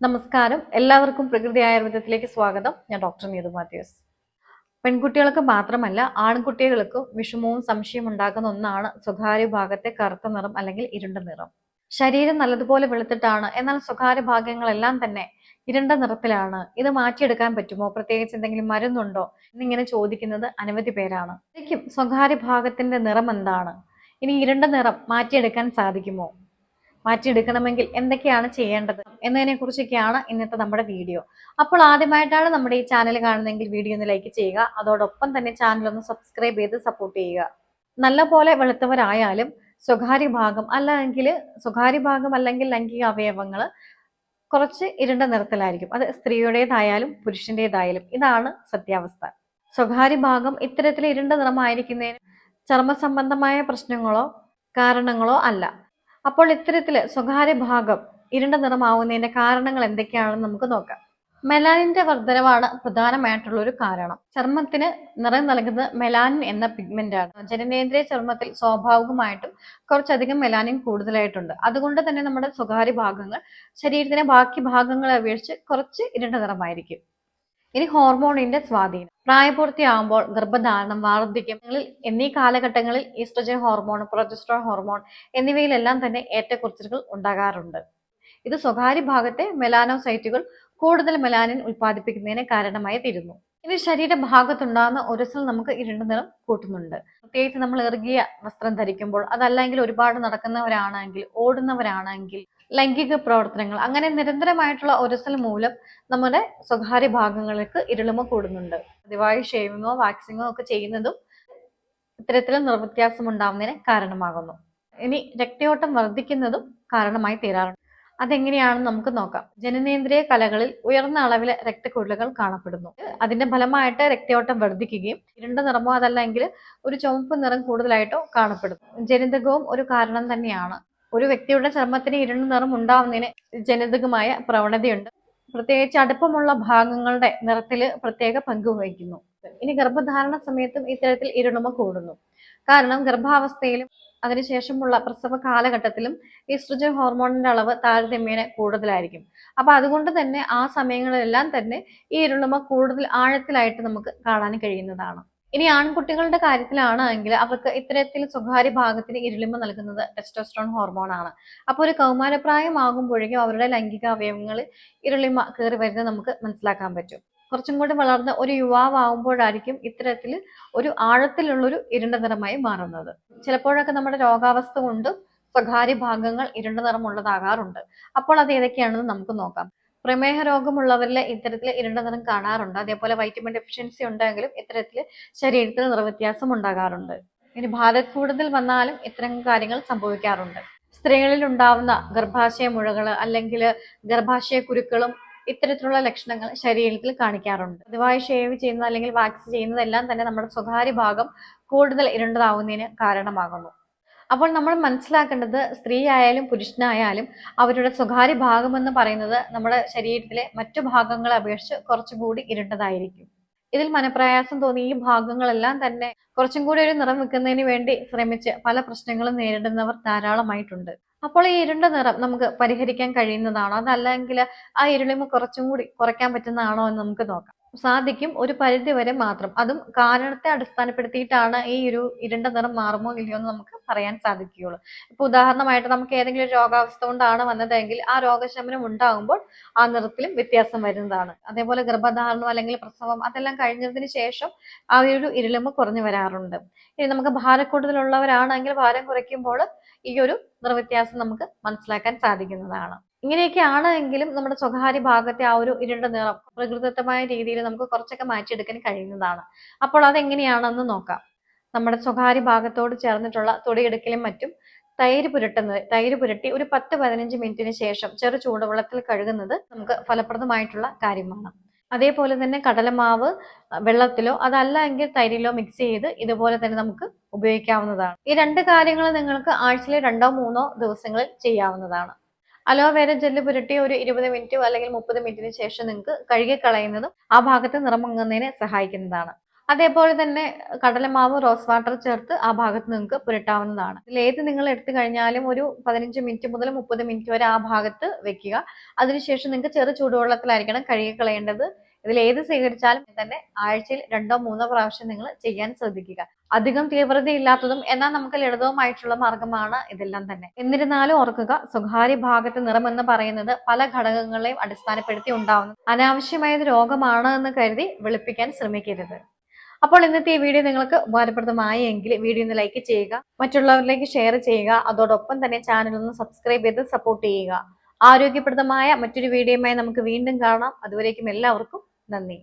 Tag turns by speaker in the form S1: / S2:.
S1: നമസ്കാരം. എല്ലാവർക്കും പ്രകൃതി ആയുർവേദത്തിലേക്ക് സ്വാഗതം. ഞാൻ ഡോക്ടർ നീതു മാത്യൂസ്. പെൺകുട്ടികൾക്ക് മാത്രമല്ല ആൺകുട്ടികൾക്കും വിഷമവും സംശയവും ഉണ്ടാക്കുന്ന ഒന്നാണ് സ്വകാര്യ ഭാഗത്തെ കറുത്ത നിറം അല്ലെങ്കിൽ ഇരുണ്ട നിറം. ശരീരം നല്ലതുപോലെ വെളുത്തിട്ടാണ് എന്നാൽ സ്വകാര്യ ഭാഗങ്ങളെല്ലാം തന്നെ ഇരുണ്ട നിറത്തിലാണ്. ഇത് മാറ്റിയെടുക്കാൻ പറ്റുമോ? പ്രത്യേകിച്ച് എന്തെങ്കിലും മരുന്നുണ്ടോ? എന്നിങ്ങനെ ചോദിക്കുന്നത് അനവധി പേരാണ്. ശരിക്കും സ്വകാര്യ ഭാഗത്തിന്റെ നിറം എന്താണ്? ഇനി ഇരുണ്ട നിറം മാറ്റിയെടുക്കാൻ സാധിക്കുമോ? മാറ്റിയെടുക്കണമെങ്കിൽ എന്തൊക്കെയാണ് ചെയ്യേണ്ടത് എന്നതിനെ കുറിച്ചൊക്കെയാണ് ഇന്നത്തെ നമ്മുടെ വീഡിയോ. അപ്പോൾ ആദ്യമായിട്ടാണ് നമ്മുടെ ഈ ചാനൽ കാണുന്നതെങ്കിൽ വീഡിയോ ഒന്ന് ലൈക്ക് ചെയ്യുക. അതോടൊപ്പം തന്നെ ചാനൽ ഒന്ന് സബ്സ്ക്രൈബ് ചെയ്ത് സപ്പോർട്ട് ചെയ്യുക. നല്ല പോലെ വെളുത്തവരായാലും സ്വകാര്യ ഭാഗം അല്ലെങ്കിൽ സ്വകാര്യ ഭാഗം അല്ലെങ്കിൽ ലൈംഗിക അവയവങ്ങൾ കുറച്ച് ഇരുണ്ട നിറത്തിലായിരിക്കും. അത് സ്ത്രീയുടേതായാലും പുരുഷന്റേതായാലും ഇതാണ് സത്യാവസ്ഥ. സ്വകാര്യ ഭാഗം ഇത്തരത്തിൽ ഇരുണ്ട നിറമായിരിക്കുന്നതിന് ചർമ്മ സംബന്ധമായ പ്രശ്നങ്ങളോ കാരണങ്ങളോ അല്ല. അപ്പോൾ ഇത്തരത്തിൽ സ്വകാര്യ ഭാഗം ഇരുണ്ട നിറമാവുന്നതിന്റെ കാരണങ്ങൾ എന്തൊക്കെയാണെന്ന് നമുക്ക് നോക്കാം. മെലാനിന്റെ വർധനവാണ് പ്രധാനമായിട്ടുള്ള ഒരു കാരണം. ചർമ്മത്തിന് നിറം നൽകുന്നത് മെലാനിൻ എന്ന പിഗ്മെന്റ് ആണ്. ജനനേന്ദ്രിയ ചർമ്മത്തിൽ സ്വാഭാവികമായിട്ടും കുറച്ചധികം മെലാനിൻ കൂടുതലായിട്ടുണ്ട്. അതുകൊണ്ട് തന്നെ നമ്മുടെ സ്വകാര്യ ഭാഗങ്ങൾ ശരീരത്തിലെ ബാക്കി ഭാഗങ്ങളെ അപേക്ഷിച്ച് കുറച്ച് ഇരുണ്ട നിറമായിരിക്കും. ഇനി ഹോർമോണിന്റെ സ്വാധീനം. പ്രായപൂർത്തിയാകുമ്പോൾ ഗർഭധാരണം വാർദ്ധക്യം എന്നീ കാലഘട്ടങ്ങളിൽ ഈസ്ട്രജൻ ഹോർമോൺ പ്രൊജസ്ട്രോൺ ഹോർമോൺ എന്നിവയിലെല്ലാം തന്നെ ഏറ്റക്കുറച്ചിലുകൾ ഉണ്ടാകാറുണ്ട്. ഇത് സ്വകാര്യ ഭാഗത്തെ മെലാനോസൈറ്റുകൾ കൂടുതൽ മെലാനിൻ ഉൽപ്പാദിപ്പിക്കുന്നതിന് കാരണമായി തീരുന്നു. ഇനി ശരീരഭാഗത്തുണ്ടാകുന്ന ഒരസൽ നമുക്ക് ഇരുണ്ട നിറം കൂട്ടുന്നുണ്ട്. പ്രത്യേകിച്ച് നമ്മൾ ഇറുകിയ വസ്ത്രം ധരിക്കുമ്പോൾ അതല്ലെങ്കിൽ ഒരുപാട് നടക്കുന്നവരാണെങ്കിൽ ഓടുന്നവരാണെങ്കിൽ ലൈംഗിക പ്രവർത്തനങ്ങൾ അങ്ങനെ നിരന്തരമായിട്ടുള്ള ഒരസൽ മൂലം നമ്മുടെ സ്വകാര്യ ഭാഗങ്ങൾക്ക് ഇരുളിമ കൂടുന്നുണ്ട്. പതിവായി ഷേവിങ്ങോ വാക്സിങ്ങോ ഒക്കെ ചെയ്യുന്നതും ഇത്തരത്തിലും നിർവ്യത്യാസം ഉണ്ടാവുന്നതിന് കാരണമാകുന്നു. ഇനി രക്തയോട്ടം വർദ്ധിക്കുന്നതും കാരണമായി തീരാറുണ്ട്. അതെങ്ങനെയാണെന്ന് നമുക്ക് നോക്കാം. ജനനേന്ദ്രിയ കലകളിൽ ഉയർന്ന അളവിലെ രക്തക്കുഴലുകൾ കാണപ്പെടുന്നു. അതിന്റെ ഫലമായിട്ട് രക്തയോട്ടം വർദ്ധിക്കുകയും ഇരുണ്ട നിറമോ അതല്ലെങ്കിൽ ഒരു ചുവപ്പ് നിറം കൂടുതലായിട്ടോ കാണപ്പെടുന്നു. ജനിതകവും ഒരു കാരണം തന്നെയാണ് ഒരു വ്യക്തിയുടെ ചർമ്മത്തിന് ഇരുണ്ട നിറം ഉണ്ടാവുന്നതിന് ജനിതകമായ പ്രവണതയുണ്ട്. പ്രത്യേകിച്ച് അടുപ്പമുള്ള ഭാഗങ്ങളുടെ നിറത്തിൽ പ്രത്യേക പങ്ക് വഹിക്കുന്നു. ഇനി ഗർഭധാരണ സമയത്തും ഇത്തരത്തിൽ ഇരുണമ കൂടുന്നു. കാരണം ഗർഭാവസ്ഥയിലും അതിനുശേഷമുള്ള പ്രസവ കാലഘട്ടത്തിലും ഈസ്ട്രജൻ ഹോർമോണിന്റെ അളവ് താരതമ്യേന കൂടുതലായിരിക്കും. അപ്പൊ അതുകൊണ്ട് തന്നെ ആ സമയങ്ങളിലെല്ലാം തന്നെ ഈ ഇരുളുമ കൂടുതൽ ആഴത്തിലായിട്ട് നമുക്ക് കാണാൻ കഴിയുന്നതാണ്. ഇനി ആൺകുട്ടികളുടെ കാര്യത്തിലാണ് എങ്കിൽ അവർക്ക് ഇത്തരത്തിൽ സ്വകാര്യ ഭാഗത്തിന് ഇരുളിമ നൽകുന്നത് ടെസ്റ്റോസ്ട്രോൺ ഹോർമോൺ ആണ്. അപ്പോൾ ഒരു കൗമാരപ്രായമാകുമ്പോഴേക്കും അവരുടെ ലൈംഗിക അവയവങ്ങൾ ഇരുളിമ കയറി വരുന്നത് നമുക്ക് മനസ്സിലാക്കാൻ പറ്റും. കുറച്ചും കൂടി വളർന്ന ഒരു യുവാവാകുമ്പോഴായിരിക്കും ഇത്തരത്തിൽ ഒരു ആഴത്തിലുള്ളൊരു ഇരുണ്ട നിറമായി മാറുന്നത്. ചിലപ്പോഴൊക്കെ നമ്മുടെ രോഗാവസ്ഥ കൊണ്ടും സ്വകാര്യ ഭാഗങ്ങൾ ഇരുണ്ട നിറമുള്ളതാകാറുണ്ട്. അപ്പോൾ അത് ഏതൊക്കെയാണെന്ന് നമുക്ക് നോക്കാം. പ്രമേഹ രോഗമുള്ളവരിൽ ഇത്തരത്തിൽ ഇരുണ്ട നിറം കാണാറുണ്ട്. അതേപോലെ വൈറ്റമിൻ ഡെഫിഷ്യൻസി ഉണ്ടെങ്കിലും ഇത്തരത്തിൽ ശരീരത്തിൽ നിറവ്യത്യാസം ഉണ്ടാകാറുണ്ട്. ഇനി ഭാരത് കൂടുതൽ വന്നാലും ഇത്തരം കാര്യങ്ങൾ സംഭവിക്കാറുണ്ട്. സ്ത്രീകളിൽ ഉണ്ടാവുന്ന ഗർഭാശയ മുഴകൾ അല്ലെങ്കിൽ ഗർഭാശയ കുരുക്കളും ഇത്തരത്തിലുള്ള ലക്ഷണങ്ങൾ ശരീരത്തിൽ കാണിക്കാറുണ്ട്. പതിവായി ഷേവ് ചെയ്യുന്നത് അല്ലെങ്കിൽ വാക്സ് ചെയ്യുന്നതെല്ലാം തന്നെ നമ്മുടെ സ്വകാര്യ ഭാഗം കൂടുതൽ ഇരുണ്ടതാവുന്നതിന് കാരണമാകുന്നു. അപ്പോൾ നമ്മൾ മനസ്സിലാക്കേണ്ടത് സ്ത്രീ ആയാലും പുരുഷനായാലും അവരുടെ സ്വകാര്യ ഭാഗമെന്ന് പറയുന്നത് നമ്മുടെ ശരീരത്തിലെ മറ്റു ഭാഗങ്ങളെ അപേക്ഷിച്ച് കുറച്ചുകൂടി ഇരുണ്ടതായിരിക്കും ഇതിൽ മനപ്രയാസം തോന്നി ഈ ഭാഗങ്ങളെല്ലാം തന്നെ കുറച്ചും കൂടി ഒരു നിറം വെക്കുന്നതിന് വേണ്ടി ശ്രമിച്ച് പല പ്രശ്നങ്ങളും നേരിടുന്നവർ ധാരാളമായിട്ടുണ്ട്. അപ്പോൾ ഈ ഇരുണ്ട നിറം നമുക്ക് പരിഹരിക്കാൻ കഴിയുന്നതാണോ? അതല്ലെങ്കിൽ ആ ഇരുളിമ കുറച്ചും കൂടി കുറയ്ക്കാൻ പറ്റുന്നതാണോ എന്ന് നമുക്ക് നോക്കാം. സാധിക്കും ഒരു പരിധി വരെ മാത്രം. അതും കാരണത്തെ അടിസ്ഥാനപ്പെടുത്തിയിട്ടാണ് ഈ ഒരു ഇരുണ്ട നിറം മാറുമോ ഇല്ലയോ എന്ന് നമുക്ക് പറയാൻ സാധിക്കുകയുള്ളൂ. ഇപ്പൊ ഉദാഹരണമായിട്ട് നമുക്ക് ഏതെങ്കിലും ഒരു രോഗാവസ്ഥ കൊണ്ടാണ് വന്നതെങ്കിൽ ആ രോഗശമനം ഉണ്ടാകുമ്പോൾ ആ നിറത്തിലും വ്യത്യാസം വരുന്നതാണ്. അതേപോലെ ഗർഭധാരണം അല്ലെങ്കിൽ പ്രസവം അതെല്ലാം കഴിഞ്ഞതിന് ശേഷം ആ ഒരു ഇരുളിമ കുറഞ്ഞു വരാറുണ്ട്. ഇനി നമുക്ക് ഭാരക്കൂടുതലുള്ളവരാണെങ്കിൽ ഭാരം കുറയ്ക്കുമ്പോൾ ഈ ഒരു നിർവ്യത്യാസം നമുക്ക് മനസ്സിലാക്കാൻ സാധിക്കുന്നതാണ്. ഇങ്ങനെയൊക്കെയാണ് എങ്കിലും നമ്മുടെ സ്വകാര്യ ഭാഗത്തെ ആ ഒരു ഇരുണ്ട നിറം പ്രകൃതിദത്തമായ രീതിയിൽ നമുക്ക് കുറച്ചൊക്കെ മാറ്റിയെടുക്കാൻ കഴിയുന്നതാണ്. അപ്പോൾ അതെങ്ങനെയാണെന്ന് നോക്കാം. നമ്മുടെ സ്വകാര്യ ഭാഗത്തോട് ചേർന്നിട്ടുള്ള തൊടിയെടുക്കലും മറ്റും തൈര് പുരട്ടുന്നത് തൈര് പുരട്ടി ഒരു പത്ത് പതിനഞ്ച് മിനിറ്റിന് ശേഷം ചെറു ചൂടുവെള്ളത്തിൽ കഴുകുന്നത് നമുക്ക് ഫലപ്രദമായിട്ടുള്ള കാര്യമാണ്. അതേപോലെ തന്നെ കടലമാവ് വെള്ളത്തിലോ അതല്ല എങ്കിൽ തൈരിലോ മിക്സ് ചെയ്ത് ഇതുപോലെ തന്നെ നമുക്ക് ഉപയോഗിക്കാവുന്നതാണ്. ഈ രണ്ട് കാര്യങ്ങൾ നിങ്ങൾക്ക് ആഴ്ചയിൽ രണ്ടോ മൂന്നോ ദിവസങ്ങളിൽ ചെയ്യാവുന്നതാണ്. അലോവേര ജെല്ല് പുരട്ടി ഒരു ഇരുപത് മിനിറ്റോ അല്ലെങ്കിൽ മുപ്പത് മിനിറ്റിന് ശേഷം നിങ്ങൾക്ക് കഴുകി കളയുന്നതും ആ ഭാഗത്ത് നിറമങ്ങുന്നതിനെ സഹായിക്കുന്നതാണ്. അതേപോലെ തന്നെ കടലമാവ് റോസ് വാട്ടർ ചേർത്ത് ആ ഭാഗത്ത് നിങ്ങൾക്ക് പുരട്ടാവുന്നതാണ്. ഇതിലേത് നിങ്ങൾ എടുത്തു കഴിഞ്ഞാലും ഒരു പതിനഞ്ച് മിനിറ്റ് മുതൽ മുപ്പത് മിനിറ്റ് വരെ ആ ഭാഗത്ത് വെക്കുക. അതിനുശേഷം നിങ്ങൾക്ക് ചെറു ചൂടുവെള്ളത്തിലായിരിക്കണം കഴുകി കളയേണ്ടത് ഇതിൽ ഏത് സ്വീകരിച്ചാലും തന്നെ ആഴ്ചയിൽ രണ്ടോ മൂന്നോ പ്രാവശ്യം നിങ്ങൾ ചെയ്യാൻ ശ്രദ്ധിക്കുക. അധികം തീവ്രതയില്ലാത്തതും എന്നാൽ നമുക്ക് ലളിതവുമായിട്ടുള്ള മാർഗമാണ് ഇതെല്ലാം തന്നെ. എന്നിരുന്നാലും ഓർക്കുക സ്വകാര്യ ഭാഗത്ത് നിറം എന്ന് പറയുന്നത് പല ഘടകങ്ങളെയും അടിസ്ഥാനപ്പെടുത്തി ഉണ്ടാവുന്നു അനാവശ്യമായത് രോഗമാണ് എന്ന് കരുതി വെളുപ്പിക്കാൻ ശ്രമിക്കരുത്. അപ്പോൾ ഇന്നത്തെ ഈ വീഡിയോ നിങ്ങൾക്ക് ഉപകാരപ്രദമായി എങ്കിൽ വീഡിയോ ഒന്ന് ലൈക്ക് ചെയ്യുക മറ്റുള്ളവരിലേക്ക് ഷെയർ ചെയ്യുക അതോടൊപ്പം തന്നെ ചാനൽ ഒന്ന് സബ്സ്ക്രൈബ് ചെയ്ത് സപ്പോർട്ട് ചെയ്യുക. ആരോഗ്യപ്രദമായ മറ്റൊരു വീഡിയോയുമായി നമുക്ക് വീണ്ടും കാണാം. അതുവരേക്കും എല്ലാവർക്കും നന്ദി.